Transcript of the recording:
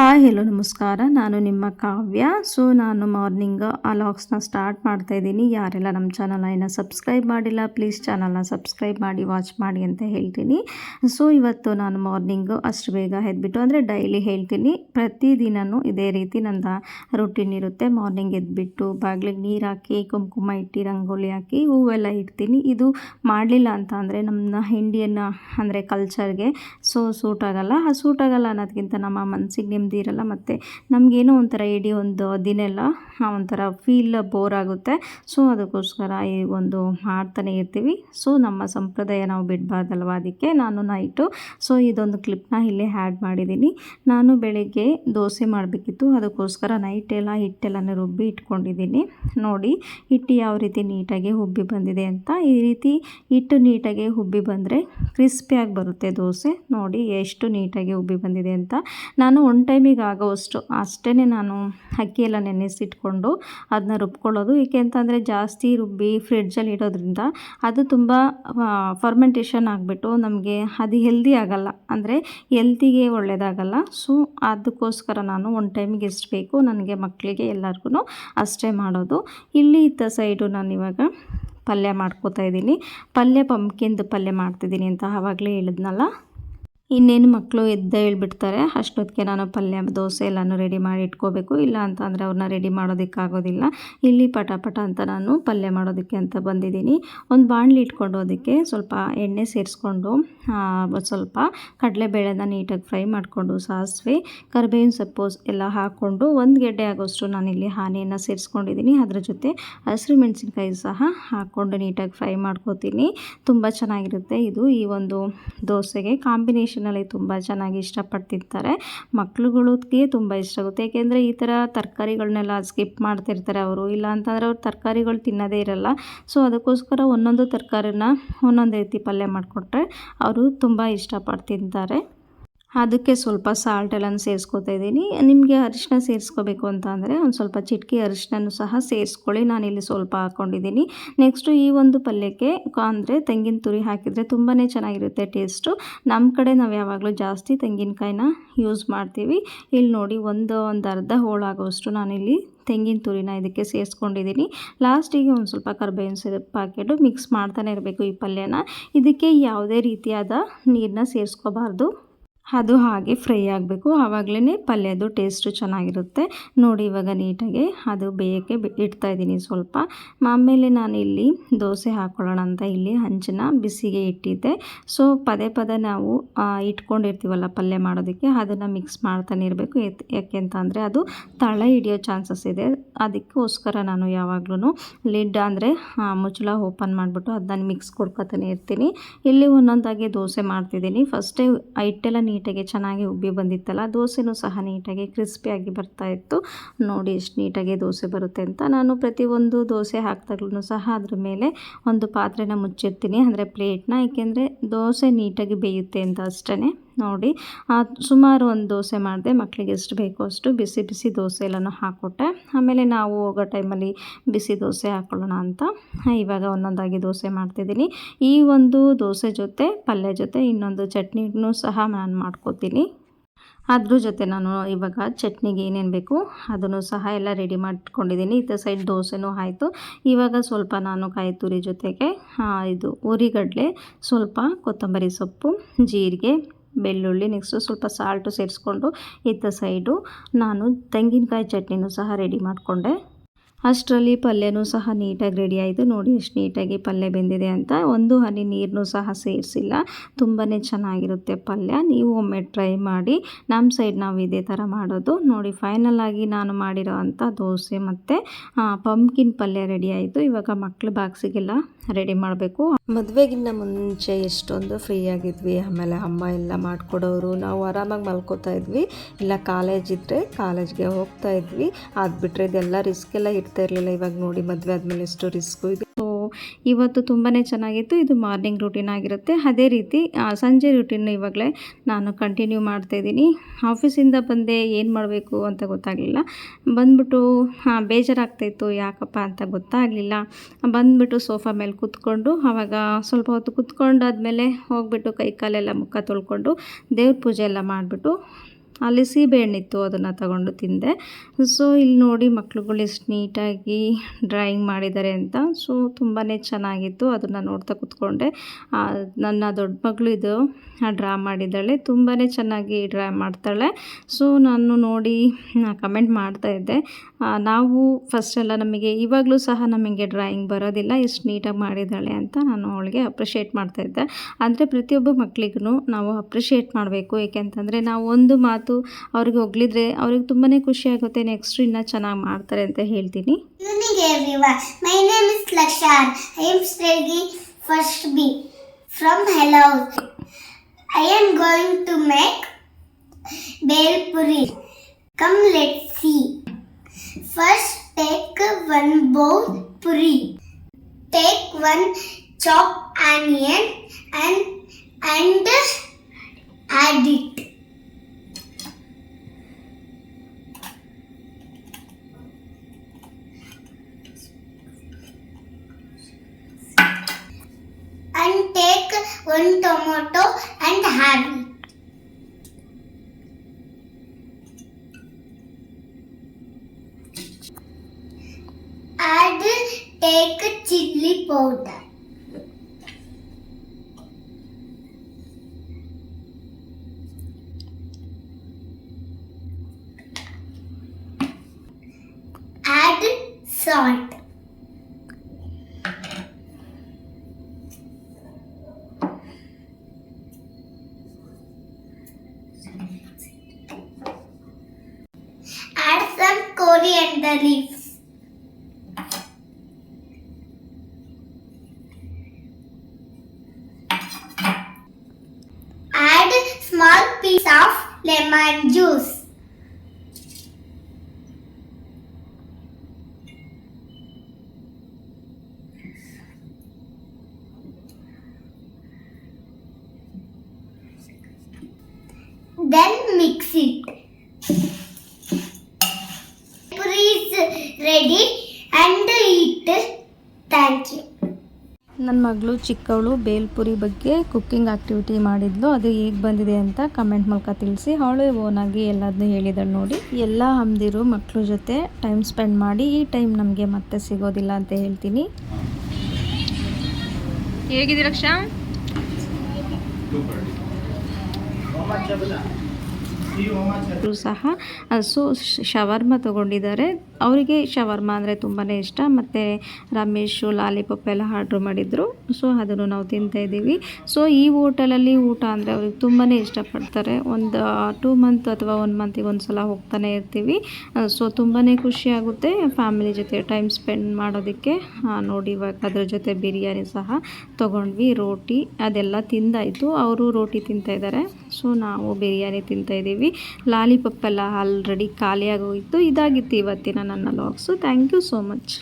ha hi, hello, ನಮಸ್ಕಾರ. ನಾನು ನಿಮ್ಮ ಕಾವ್ಯ. ಸೊ ನಾನು ಮಾರ್ನಿಂಗ್ ಆ ಲಾಗ್ಸ್ನ ಸ್ಟಾರ್ಟ್ ಮಾಡ್ತಾ ಇದ್ದೀನಿ. ಯಾರೆಲ್ಲ ನಮ್ಮ ಚಾನಲ್ನ ಇನ್ನೂ ಸಬ್ಸ್ಕ್ರೈಬ್ ಮಾಡಿಲ್ಲ ಪ್ಲೀಸ್ ಚಾನಲ್ನ ಸಬ್ಸ್ಕ್ರೈಬ್ ಮಾಡಿ ವಾಚ್ ಮಾಡಿ ಅಂತ ಹೇಳ್ತೀನಿ. ಸೊ ಇವತ್ತು ನಾನು ಮಾರ್ನಿಂಗು ಅಷ್ಟು ಬೇಗ ಎದ್ಬಿಟ್ಟು, ಅಂದರೆ ಡೈಲಿ ಹೇಳ್ತೀನಿ ಪ್ರತಿದಿನವೂ ಇದೇ ರೀತಿ ನನ್ನ ರುಟೀನ್ ಇರುತ್ತೆ. ಮಾರ್ನಿಂಗ್ ಎದ್ಬಿಟ್ಟು ಬಾಗಿಲಿಗೆ ನೀರು ಹಾಕಿ, ಕುಂಕುಮ ಇಟ್ಟು, ರಂಗೋಲಿ ಹಾಕಿ, ಹೂವೆಲ್ಲ ಇಡ್ತೀನಿ. ಇದು ಮಾಡಲಿಲ್ಲ ಅಂತ ಅಂದರೆ ನಮ್ಮ ಇಂಡಿಯನ್ ಅಂದರೆ ಕಲ್ಚರ್ಗೆ ಸೊ ಸೂಟ್ ಆಗೋಲ್ಲ. ಆ ಸೂಟ್ ಆಗೋಲ್ಲ ಅನ್ನೋದಕ್ಕಿಂತ ನಮ್ಮ ಮನಸ್ಸಿಗೆ ನೆಮ್ಮದಿ ಇರಲ್ಲ, ಮತ್ತು ನಮಗೇನೋ ಒಂಥರ ಇಡೀ ಒಂದು ದಿನೆಲ್ಲ ಒಂಥರ ಫೀಲ್ ಬೋರ್ ಆಗುತ್ತೆ. ಸೊ ಅದಕ್ಕೋಸ್ಕರ ಈ ಒಂದು ಮಾಡ್ತಾನೆ ಇರ್ತೀವಿ. ಸೊ ನಮ್ಮ ಸಂಪ್ರದಾಯ ನಾವು ಬಿಡಬಾರ್ದಲ್ವ ಅದಕ್ಕೆ? ನಾನು ನೈಟು ಸೊ ಇದೊಂದು ಕ್ಲಿಪ್ನ ಇಲ್ಲೇ ಆ್ಯಡ್ ಮಾಡಿದ್ದೀನಿ. ನಾನು ಬೆಳಗ್ಗೆ ದೋಸೆ ಮಾಡಬೇಕಿತ್ತು. ಅದಕ್ಕೋಸ್ಕರ ನೈಟ್ ಎಲ್ಲ ಹಿಟ್ಟೆಲ್ಲನೇ ರುಬ್ಬಿ ಇಟ್ಕೊಂಡಿದ್ದೀನಿ. ನೋಡಿ, ಹಿಟ್ಟು ಯಾವ ರೀತಿ ನೀಟಾಗಿ ಉಬ್ಬಿ ಬಂದಿದೆ ಅಂತ. ಈ ರೀತಿ ಹಿಟ್ಟು ನೀಟಾಗಿ ಉಬ್ಬಿ ಬಂದರೆ ಕ್ರಿಸ್ಪಿಯಾಗಿ ಬರುತ್ತೆ ದೋಸೆ. ನೋಡಿ, ಎಷ್ಟು ನೀಟಾಗಿ ಉಬ್ಬಿ ಬಂದಿದೆ ಅಂತ. ನಾನು ಒನ್ ಟೈಮಿಗೆ ಆಗೋವಷ್ಟು ಅಷ್ಟೇ ನಾನು ಅಕ್ಕಿಯೆಲ್ಲ ನೆನೆಸಿಟ್ಕೊಂಡು ಅದನ್ನ ರುಬ್ಕೊಳ್ಳೋದು. ಏಕೆ ಅಂತಂದರೆ ಜಾಸ್ತಿ ರುಬ್ಬಿ ಫ್ರಿಡ್ಜಲ್ಲಿ ಇಡೋದ್ರಿಂದ ಅದು ತುಂಬ ಫರ್ಮೆಂಟೇಷನ್ ಆಗಿಬಿಟ್ಟು ನಮಗೆ ಅದು ಹೆಲ್ದಿ ಆಗಲ್ಲ. ಅಂದರೆ ಹೆಲ್ತಿಗೆ ಒಳ್ಳೆಯದಾಗಲ್ಲ ಸೊ ಅದಕ್ಕೋಸ್ಕರ ನಾನು ಒನ್ ಟೈಮಿಗೆ ಎಷ್ಟು ಬೇಕು. ನನಗೆ ಮಕ್ಕಳಿಗೆ ಎಲ್ಲರಿಗೂ ಅಷ್ಟೇ ಮಾಡೋದು. ಇಲ್ಲಿ ಇದ್ದ ಸೈಡು ನಾನು ಇವಾಗ ಪಲ್ಯ ಮಾಡ್ಕೋತಾ ಇದ್ದೀನಿ. ಪಲ್ಯ ಪಂಪ್ಕಿಂದು ಪಲ್ಯ ಮಾಡ್ತಿದ್ದೀನಿ ಅಂತ ಆವಾಗಲೇ ಹೇಳಿದ್ನಲ್ಲ? ಇನ್ನೇನು ಮಕ್ಕಳು ಎದ್ದ ಹೇಳ್ಬಿಡ್ತಾರೆ, ಅಷ್ಟೊತ್ತಿಗೆ ನಾನು ಪಲ್ಯ, ದೋಸೆ ಎಲ್ಲನೂ ರೆಡಿ ಮಾಡಿ ಇಟ್ಕೋಬೇಕು. ಇಲ್ಲ ಅಂತ ಅಂದರೆ ಅವ್ರನ್ನ ರೆಡಿ ಮಾಡೋದಕ್ಕಾಗೋದಿಲ್ಲ. ಇಲ್ಲಿ ಪಟ ಪಟ ಅಂತ ನಾನು ಪಲ್ಯ ಮಾಡೋದಕ್ಕೆ ಅಂತ ಬಂದಿದ್ದೀನಿ. ಒಂದು ಬಾಣಲಿ ಇಟ್ಕೊಂಡು ಅದಕ್ಕೆ ಸ್ವಲ್ಪ ಎಣ್ಣೆ ಸೇರಿಸ್ಕೊಂಡು ಸ್ವಲ್ಪ ಕಡಲೆಬೇಳೆನ ನೀಟಾಗಿ ಫ್ರೈ ಮಾಡಿಕೊಂಡು ಸಾಸಿವೆ, ಕರಿಬೇವಿನ ಸೊಪ್ಪು ಎಲ್ಲ ಹಾಕ್ಕೊಂಡು ಒಂದು ಗೆಡ್ಡೆ ಆಗೋಷ್ಟು ನಾನಿಲ್ಲಿ ಹಾನಿಯನ್ನು ಸೇರಿಸ್ಕೊಂಡಿದ್ದೀನಿ. ಅದ್ರ ಜೊತೆ ಹಸಿರು ಮೆಣಸಿನ್ಕಾಯಿ ಸಹ ಹಾಕ್ಕೊಂಡು ನೀಟಾಗಿ ಫ್ರೈ ಮಾಡ್ಕೋತೀನಿ. ತುಂಬ ಚೆನ್ನಾಗಿರುತ್ತೆ ಇದು ಈ ಒಂದು ದೋಸೆಗೆ ಕಾಂಬಿನೇಷನ್. ಕಾಂಬಿನೇಷನಲ್ಲಿ ತುಂಬ ಚೆನ್ನಾಗಿ ಇಷ್ಟಪಟ್ಟು ತಿಂತಾರೆ ಮಕ್ಳುಗಳಿಗೆ ತುಂಬ ಇಷ್ಟ ಆಗುತ್ತೆ. ಏಕೆಂದರೆ ಈ ಥರ ತರಕಾರಿಗಳನ್ನೆಲ್ಲ ಸ್ಕಿಪ್ ಮಾಡ್ತಿರ್ತಾರೆ ಅವರು. ಇಲ್ಲ ಅಂತಂದರೆ ಅವ್ರು ತರಕಾರಿಗಳು ತಿನ್ನೋದೇ ಇರಲ್ಲ. ಸೊ ಅದಕ್ಕೋಸ್ಕರ ಒಂದೊಂದು ತರಕಾರಿನ ಒಂದೊಂದು ರೀತಿ ಪಲ್ಯ ಮಾಡಿಕೊಟ್ರೆ ಅವರು ತುಂಬ ಇಷ್ಟಪಟ್ಟು ತಿಂತಾರೆ ಅದಕ್ಕೆ ಸ್ವಲ್ಪ ಸಾಲ್ಟ್ ಎಲ್ಲ ಸೇರಿಸ್ಕೊತಾ ಇದ್ದೀನಿ. ನಿಮಗೆ ಅರಿಶಿನ ಸೇರಿಸ್ಕೋಬೇಕು ಅಂತ ಅಂದರೆ ಒಂದು ಸ್ವಲ್ಪ ಚಿಟಕಿ ಅರಿಶಿನೂ ಸಹ ಸೇರಿಸ್ಕೊಳ್ಳಿ. ನಾನಿಲ್ಲಿ ಸ್ವಲ್ಪ ಹಾಕ್ಕೊಂಡಿದ್ದೀನಿ ನೆಕ್ಸ್ಟು ಈ ಒಂದು ಪಲ್ಯಕ್ಕೆ ಅಂದರೆ ತೆಂಗಿನ ತುರಿ ಹಾಕಿದರೆ ತುಂಬಾ ಚೆನ್ನಾಗಿರುತ್ತೆ ಟೇಸ್ಟು ನಮ್ಮ ಕಡೆ ನಾವು ಯಾವಾಗಲೂ ಜಾಸ್ತಿ ತೆಂಗಿನಕಾಯಿನ ಯೂಸ್ ಮಾಡ್ತೀವಿ. ಇಲ್ಲಿ ನೋಡಿ ಒಂದು ಒಂದು ಅರ್ಧ ಹೋಳಾಗೋಷ್ಟು ನಾನಿಲ್ಲಿ ತೆಂಗಿನ ತುರಿನ ಇದಕ್ಕೆ ಸೇರಿಸ್ಕೊಂಡಿದ್ದೀನಿ. ಲಾಸ್ಟಿಗೆ ಒಂದು ಸ್ವಲ್ಪ ಕರ್ಬೇವಿನ ಸೊಪ್ಪು ಹಾಕಿಟ್ಟು ಮಿಕ್ಸ್ ಮಾಡ್ತಾನೆ ಇರಬೇಕು ಈ ಪಲ್ಯನ. ಇದಕ್ಕೆ ಯಾವುದೇ ರೀತಿಯಾದ ನೀರನ್ನ ಸೇರಿಸ್ಕೋಬಾರ್ದು. ಅದು ಹಾಗೆ ಫ್ರೈ ಆಗಬೇಕು. ಆವಾಗಲೇ ಪಲ್ಯದು ಟೇಸ್ಟು ಚೆನ್ನಾಗಿರುತ್ತೆ. ನೋಡಿ ಇವಾಗ ನೀಟಾಗಿ ಅದು ಬೇಯಕ್ಕೆ ಇಡ್ತಾ ಇದ್ದೀನಿ ಸ್ವಲ್ಪ. ಆಮೇಲೆ ನಾನು ಇಲ್ಲಿ ದೋಸೆ ಹಾಕ್ಕೊಳ್ಳೋಣ ಅಂತ ಇಲ್ಲಿ ಹಂಚನ್ನ ಬಿಸಿಗೆ ಇಟ್ಟಿದ್ದೆ. ಸೊ ಪದೇ ಪದೇ ನಾವು ಇಟ್ಕೊಂಡಿರ್ತೀವಲ್ಲ ಪಲ್ಯ ಮಾಡೋದಕ್ಕೆ, ಅದನ್ನು ಮಿಕ್ಸ್ ಮಾಡ್ತಾನೆ ಇರಬೇಕು. ಯಾಕೆ ಅಂತ ಅಂದರೆ ಅದು ತಳ ಹಿಡಿಯೋ ಚಾನ್ಸಸ್ ಇದೆ. ಅದಕ್ಕೋಸ್ಕರ ನಾನು ಯಾವಾಗಲೂ ಲಿಡ್ ಅಂದರೆ ಮುಚ್ಚಳ ಓಪನ್ ಮಾಡಿಬಿಟ್ಟು ಅದನ್ನ ಮಿಕ್ಸ್ ಕೊಡ್ಕೊತಾನೆ ಇರ್ತೀನಿ. ಇಲ್ಲಿ ಒಂದೊಂದಾಗಿ ದೋಸೆ ಮಾಡ್ತಿದ್ದೀನಿ. ಫಸ್ಟೇ ಹಿಟ್ಟೆಲ್ಲ ನೀಟಾಗಿ ಚೆನ್ನಾಗಿ ಉಬ್ಬಿ ಬಂದಿತ್ತಲ್ಲ, ದೋಸೆನೂ ಸಹ ನೀಟಾಗಿ ಕ್ರಿಸ್ಪಿಯಾಗಿ ಬರ್ತಾಯಿತ್ತು ನೋಡಿ ಎಷ್ಟು ನೀಟಾಗಿ ದೋಸೆ ಬರುತ್ತೆ ಅಂತ. ನಾನು ಪ್ರತಿಯೊಂದು ದೋಸೆ ಹಾಕಿದಾಗ್ಲೂ ಸಹ ಅದ್ರ ಮೇಲೆ ಒಂದು ಪಾತ್ರೆನ ಮುಚ್ಚಿರ್ತೀನಿ. ಅಂದರೆ ಪ್ಲೇಟ್ನ ಏಕೆಂದರೆ ದೋಸೆ ನೀಟಾಗಿ ಬೇಯುತ್ತೆ ಅಂತ ಅಷ್ಟೇ ನೋಡಿ. ಸುಮಾರು ಒಂದು ದೋಸೆ ಮಾಡಿದೆ. ಮಕ್ಕಳಿಗೆ ಎಷ್ಟು ಬೇಕೋ ಅಷ್ಟು ಬಿಸಿ ಬಿಸಿ ದೋಸೆ ಎಲ್ಲನೂ ಹಾಕ್ಕೊಟ್ಟೆ ಆಮೇಲೆ ನಾವು ಹೋಗೋ ಟೈಮಲ್ಲಿ ಬಿಸಿ ದೋಸೆ ಹಾಕ್ಕೊಳ್ಳೋಣ ಅಂತ. ಇವಾಗ ಒಂದೊಂದಾಗಿ ದೋಸೆ ಮಾಡ್ತಿದ್ದೀನಿ. ಈ ಒಂದು ದೋಸೆ ಜೊತೆ ಪಲ್ಯ ಜೊತೆ ಇನ್ನೊಂದು ಚಟ್ನಿನೂ ಸಹ ನಾನು ಮಾಡ್ಕೋತೀನಿ. ಅದ್ರ ಜೊತೆ ನಾನು ಇವಾಗ ಚಟ್ನಿಗೆ ಏನೇನು ಬೇಕು ಅದನ್ನು ಸಹ ಎಲ್ಲ ರೆಡಿ ಮಾಡ್ಕೊಂಡಿದ್ದೀನಿ. ಈ ಸೈಡ್ ದೋಸೆನೂ ಆಯಿತು. ಇವಾಗ ಸ್ವಲ್ಪ ನಾನು ಕಾಯಿ ತುರಿ ಜೊತೆಗೆ ಇದು ಉರಿಗಡಲೆ, ಸ್ವಲ್ಪ ಕೊತ್ತಂಬರಿ ಸೊಪ್ಪು, ಜೀರಿಗೆ ಬೆಳ್ಳುಳ್ಳಿ ನೆಕ್ಸ್ಟು ಸ್ವಲ್ಪ ಸಾಲ್ಟು ಸೇರಿಸ್ಕೊಂಡು ಇತ್ತ ಸೈಡು ನಾನು ತೆಂಗಿನಕಾಯಿ ಚಟ್ನಿನೂ ಸಹ ರೆಡಿ ಮಾಡಿಕೊಂಡೆ. ಅಷ್ಟರಲ್ಲಿ ಪಲ್ಯನೂ ಸಹ ನೀಟಾಗಿ ರೆಡಿ ಆಯಿತು ನೋಡಿ ಎಷ್ಟು ನೀಟಾಗಿ ಪಲ್ಯ ಬೆಂದಿದೆ ಅಂತ. ಒಂದು ಹನಿ ನೀರನ್ನೂ ಸಹ ಸೇರಿಸಿಲ್ಲ. ತುಂಬಾ ಚೆನ್ನಾಗಿರುತ್ತೆ ಪಲ್ಯ. ನೀವು ಒಮ್ಮೆ ಟ್ರೈ ಮಾಡಿ. ನಮ್ಮ ಸೈಡ್ ನಾವು ಇದೇ ಥರ ಮಾಡೋದು. ನೋಡಿ ಫೈನಲ್ ಆಗಿ ನಾನು ಮಾಡಿರೋ ಅಂಥ ದೋಸೆ ಮತ್ತು ಪಂಪ್ಕಿನ್ ಪಲ್ಯ ರೆಡಿ ಆಯಿತು ಇವಾಗ ಮಕ್ಳು ಬಾಕ್ಸಿಗೆಲ್ಲ ರೆಡಿ ಮಾಡಬೇಕು. ಮದುವೆಗಿನ್ನ ಮುಂಚೆ ಎಷ್ಟೊಂದು ಫ್ರೀ ಆಗಿದ್ವಿ. ಆಮೇಲೆ ಅಮ್ಮ ಎಲ್ಲ ಮಾಡಿಕೊಡೋರು. ನಾವು ಆರಾಮಾಗಿ ಮಲ್ಕೋತಾ ಇದ್ವಿ. ಇಲ್ಲ ಕಾಲೇಜ್ ಇದ್ದರೆ ಕಾಲೇಜ್ಗೆ ಹೋಗ್ತಾ ಇದ್ವಿ. ಅದು ಬಿಟ್ಟರೆ ಇದೆಲ್ಲ ರಿಸ್ಕ್ ಎಲ್ಲ ಇರ್ತಾ ಇರಲಿಲ್ಲ, ಇವಾಗ ನೋಡಿ ಮದುವೆ ಆದಮೇಲೆ ಎಷ್ಟು ರಿಸ್ಕು ಇದೆ. ಸೊ ಇವತ್ತು ತುಂಬಾ ಚೆನ್ನಾಗಿತ್ತು, ಇದು ಮಾರ್ನಿಂಗ್ ರೂಟೀನ್ ಆಗಿರುತ್ತೆ. ಅದೇ ರೀತಿ ಸಂಜೆ ರೂಟೀನ್ ಇವಾಗಲೇ ನಾನು ಕಂಟಿನ್ಯೂ ಮಾಡ್ತಾ ಇದ್ದೀನಿ. ಆಫೀಸಿಂದ ಬಂದೆ ಏನು ಮಾಡಬೇಕು ಅಂತ ಗೊತ್ತಾಗಲಿಲ್ಲ. ಬಂದ್ಬಿಟ್ಟು ಬೇಜಾರಾಗ್ತಾಯಿತ್ತು ಯಾಕಪ್ಪ ಅಂತ ಗೊತ್ತಾಗಲಿಲ್ಲ. ಬಂದ್ಬಿಟ್ಟು ಸೋಫಾ ಮೇಲೆ ಕೂತ್ಕೊಂಡು ಆವಾಗ ಸ್ವಲ್ಪ ಹೊತ್ತು ಕೂತ್ಕೊಂಡಾದ್ಮೇಲೆ ಹೋಗ್ಬಿಟ್ಟು ಕೈ ಕಾಲೆಲ್ಲ ಮುಖ ತೊಳ್ಕೊಂಡು ದೇವ್ರ ಪೂಜೆ ಎಲ್ಲ ಮಾಡಿಬಿಟ್ಟು ಅಲ್ಲಿ ಸೀಬೆಹಣ್ಣಿತ್ತು ಅದನ್ನು ತಗೊಂಡು ತಿಂದೆ. ಸೊ ಇಲ್ಲಿ ನೋಡಿ ಮಕ್ಳುಗಳು ಎಷ್ಟು ನೀಟಾಗಿ ಡ್ರಾಯಿಂಗ್ ಮಾಡಿದ್ದಾರೆ ಅಂತ. ಸೊ ತುಂಬಾ ಚೆನ್ನಾಗಿತ್ತು. ಅದನ್ನು ನೋಡ್ತಾ ಕೂತ್ಕೊಂಡೆ. ನನ್ನ ದೊಡ್ಡ ಮಗಳು ಇದು ಡ್ರಾ ಮಾಡಿದ್ದಾಳೆ. ತುಂಬಾ ಚೆನ್ನಾಗಿ ಡ್ರಾ ಮಾಡ್ತಾಳೆ. ಸೊ ನಾನು ನೋಡಿ ಕಮೆಂಟ್ ಮಾಡ್ತಾ ಇದ್ದೆ. ಆ, ನಾವು ಫಸ್ಟೆಲ್ಲ ನಮಗೆ ಇವಾಗಲೂ ಸಹ ನಮಗೆ ಡ್ರಾಯಿಂಗ್ ಬರೋದಿಲ್ಲ, ಎಷ್ಟು ನೀಟಾಗಿ ಮಾಡಿದ್ದಾಳೆ ಅಂತ ನಾನು ಅವಳಿಗೆ ಅಪ್ರಿಷಿಯೇಟ್ ಮಾಡ್ತಾ ಇದ್ದೆ ಅಂದರೆ ಪ್ರತಿಯೊಬ್ಬ ಮಕ್ಕಳಿಗೂ ನಾವು ಅಪ್ರಿಷಿಯೇಟ್ ಮಾಡಬೇಕು, ಏಕೆಂತಂದರೆ ನಾವು ಒಂದು ಮಾತು ಅವ್ರಿಗೆ ಹೊಗಳಿದ್ರೆ ಅವ್ರಿಗೆ ತುಂಬಾ ಖುಷಿ ಆಗುತ್ತೆ ನೆಕ್ಸ್ಟ್ ಇನ್ನೂ ಚೆನ್ನಾಗಿ ಮಾಡ್ತಾರೆ ಅಂತ ಹೇಳ್ತೀನಿ I am am studying first B from Hello. I am going to make bel puri. First take one bowl puri. Take one chopped onion and and add it. and take one tomato and have it. Add take chili powder. Add salt. Add some coriander leaves. Lemon juice. ನನ್ನ ಮಗಳು, ಚಿಕ್ಕವಳು, ಬೇಲ್ಪುರಿ ಬಗ್ಗೆ cooking activity ಮಾಡಿದ್ಲು. ಅದು ಹೇಗೆ ಬಂದಿದೆ ಅಂತ comment ಮೂಲಕ ತಿಳಿಸಿ. ಅವಳು ಓನಾಗಿ ಎಲ್ಲದನ್ನು ಹೇಳಿದಳು ನೋಡಿ. ಎಲ್ಲ ಹಮ್ದಿರು ಮಕ್ಕಳ ಜೊತೆ ಟೈಮ್ ಸ್ಪೆಂಡ್ ಮಾಡಿ, ಈ ಟೈಮ್ ನಮಗೆ ಮತ್ತೆ ಸಿಗೋದಿಲ್ಲ ಅಂತ ಹೇಳ್ತೀನಿ. ಹೇಗಿದೆ ಸಹ ಸೊ ಶವರ್ಮ ತೊಗೊಂಡಿದ್ದಾರೆ. ಅವರಿಗೆ ಶವರ್ಮ ಅಂದರೆ ತುಂಬಾ ಇಷ್ಟ. ಮತ್ತು ರಮೇಶು ಲಾಲಿಪಪ್ ಎಲ್ಲ ಆರ್ಡ್ರ್ ಮಾಡಿದರು. ಸೊ, ಅದನ್ನು ನಾವು ತಿಂತಾ ಇದ್ದೀವಿ. ಸೊ, ಈ ಹೋಟೆಲಲ್ಲಿ ಊಟ ಅಂದರೆ ಅವ್ರಿಗೆ ತುಂಬಾ ಇಷ್ಟಪಡ್ತಾರೆ. ಒಂದು ಟೂ ಮಂತ್ ಅಥವಾ ಒನ್ ಮಂತಿಗೆ ಒಂದು ಸಲ ಹೋಗ್ತಾನೆ ಇರ್ತೀವಿ. ಸೊ ತುಂಬಾ ಖುಷಿಯಾಗುತ್ತೆ ಫ್ಯಾಮಿಲಿ ಜೊತೆ ಟೈಮ್ ಸ್ಪೆಂಡ್ ಮಾಡೋದಕ್ಕೆ. ನೋಡಿ, ಇವಾಗ ಅದ್ರ ಜೊತೆ ಬಿರಿಯಾನಿ ಸಹ ತೊಗೊಂಡ್ವಿ, ರೋಟಿ ಅದೆಲ್ಲ ತಿಂದಾಯಿತು. ಅವರು ರೋಟಿ ತಿಂತಾಯಿದ್ದಾರೆ ಸೊ, ನಾವು ಬಿರಿಯಾನಿ ತಿಂತಾ ಇದ್ದೀವಿ ಲಾಲಿಪಾಪ್ ಎಲ್ಲ ಆಲ್ರೆಡಿ ಖಾಲಿಯಾಗೋಗಿತ್ತು ಇದಾಗಿತ್ತು ಇವತ್ತಿನ ನನ್ನ ಲಾಕ್ಸು ಥ್ಯಾಂಕ್ ಯು ಸೋ ಮಚ್